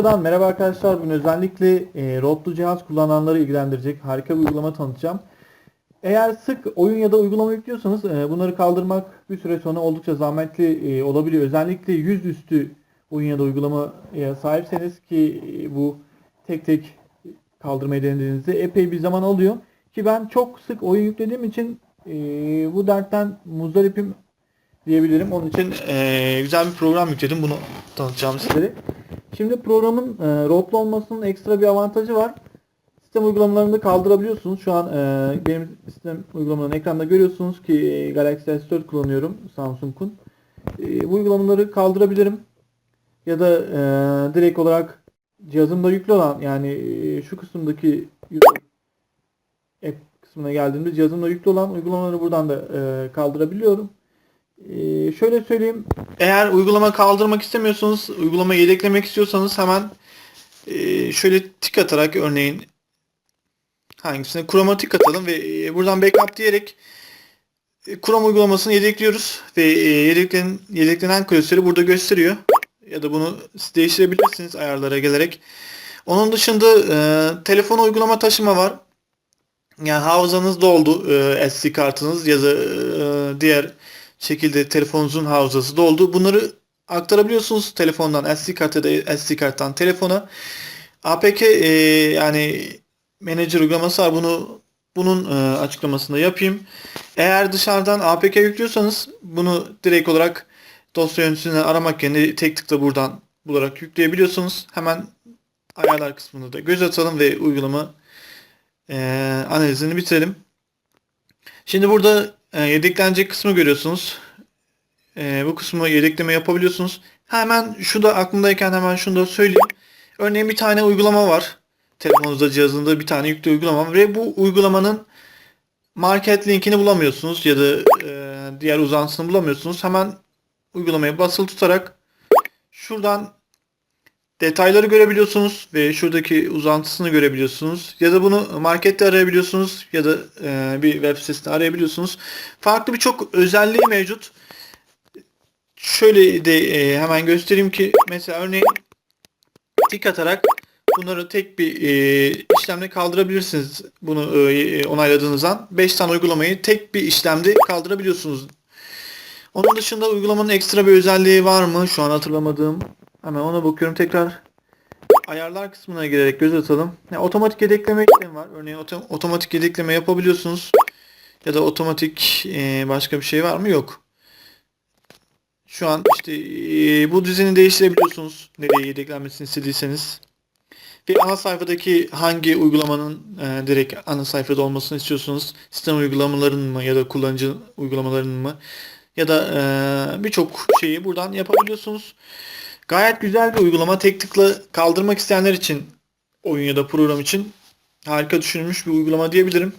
Arka'dan merhaba arkadaşlar. Bugün özellikle e, Road'lu cihaz kullananları ilgilendirecek harika bir uygulama tanıtacağım. Eğer sık oyun ya da uygulama yüklüyorsanız e, bunları kaldırmak bir süre sonra oldukça zahmetli e, olabiliyor. Özellikle yüzüstü oyun ya da uygulamaya sahipseniz ki e, bu tek tek kaldırmayı denediğinizde epey bir zaman alıyor. Ki ben çok sık oyun yüklediğim için e, bu dertten muzdaripim diyebilirim. Onun için e, güzel bir program yükledim. Bunu tanıtacağım sizlere. Şimdi programın e, roadlu olmasının ekstra bir avantajı var. Sistem uygulamalarını kaldırabiliyorsunuz. Şu an e, benim sistem uygulamalarını ekranda görüyorsunuz ki Galaxy S4 kullanıyorum Samsung'un. E, bu uygulamaları kaldırabilirim. Ya da e, direkt olarak cihazımda yüklü olan yani e, şu kısımdaki app kısmına geldiğimde cihazımda yüklü olan uygulamaları buradan da e, kaldırabiliyorum. Ee, şöyle söyleyeyim. Eğer uygulama kaldırmak istemiyorsanız, uygulama yedeklemek istiyorsanız hemen e, şöyle tik atarak örneğin hangisine Chrome'a tik atalım ve e, buradan backup diyerek e, Chrome uygulamasını yedekliyoruz ve e, yedeklen, yedeklenen klasörü burada gösteriyor. Ya da bunu değiştirebilirsiniz ayarlara gelerek. Onun dışında e, telefon uygulama taşıma var. Yani hafızanız doldu e, SD kartınız ya da e, diğer şekilde telefonunuzun hafızası doldu. Bunları aktarabiliyorsunuz telefondan SD kart ya da SD karttan telefona. APK e, yani Manager uygulaması var. Bunu bunun e, açıklamasını yapayım. Eğer dışarıdan APK yüklüyorsanız bunu direkt olarak dosya yöneticisinden aramak yerine tek tıkla buradan bularak yükleyebiliyorsunuz. Hemen ayarlar kısmında da göz atalım ve uygulama e, analizini bitirelim. Şimdi burada e, yedeklenecek kısmı görüyorsunuz. E, bu kısmı yedekleme yapabiliyorsunuz. Hemen şu da aklımdayken hemen şunu da söyleyeyim. Örneğin bir tane uygulama var. Telefonunuzda cihazında bir tane yüklü uygulama ve bu uygulamanın market linkini bulamıyorsunuz ya da e, diğer uzantısını bulamıyorsunuz. Hemen uygulamaya basılı tutarak şuradan detayları görebiliyorsunuz ve şuradaki uzantısını görebiliyorsunuz. Ya da bunu markette arayabiliyorsunuz ya da e, bir web sitesinde arayabiliyorsunuz. Farklı birçok özelliği mevcut. Şöyle de e, hemen göstereyim ki mesela örneğin tik atarak bunları tek bir e, işlemle kaldırabilirsiniz. Bunu e, onayladığınız an 5 tane uygulamayı tek bir işlemde kaldırabiliyorsunuz. Onun dışında uygulamanın ekstra bir özelliği var mı? Şu an hatırlamadığım. Hemen ona bakıyorum tekrar. Ayarlar kısmına girerek göz atalım. Yani otomatik yedekleme işlemi var. Örneğin otom- otomatik yedekleme yapabiliyorsunuz. Ya da otomatik e, başka bir şey var mı? Yok. Şu an işte e, bu düzeni değiştirebiliyorsunuz. Nereye yedeklenmesini istediyseniz. Ve ana sayfadaki hangi uygulamanın e, direkt ana sayfada olmasını istiyorsunuz. Sistem uygulamalarının mı ya da kullanıcı uygulamalarının mı ya da e, birçok şeyi buradan yapabiliyorsunuz. Gayet güzel bir uygulama. Tek tıkla kaldırmak isteyenler için oyun ya da program için harika düşünülmüş bir uygulama diyebilirim.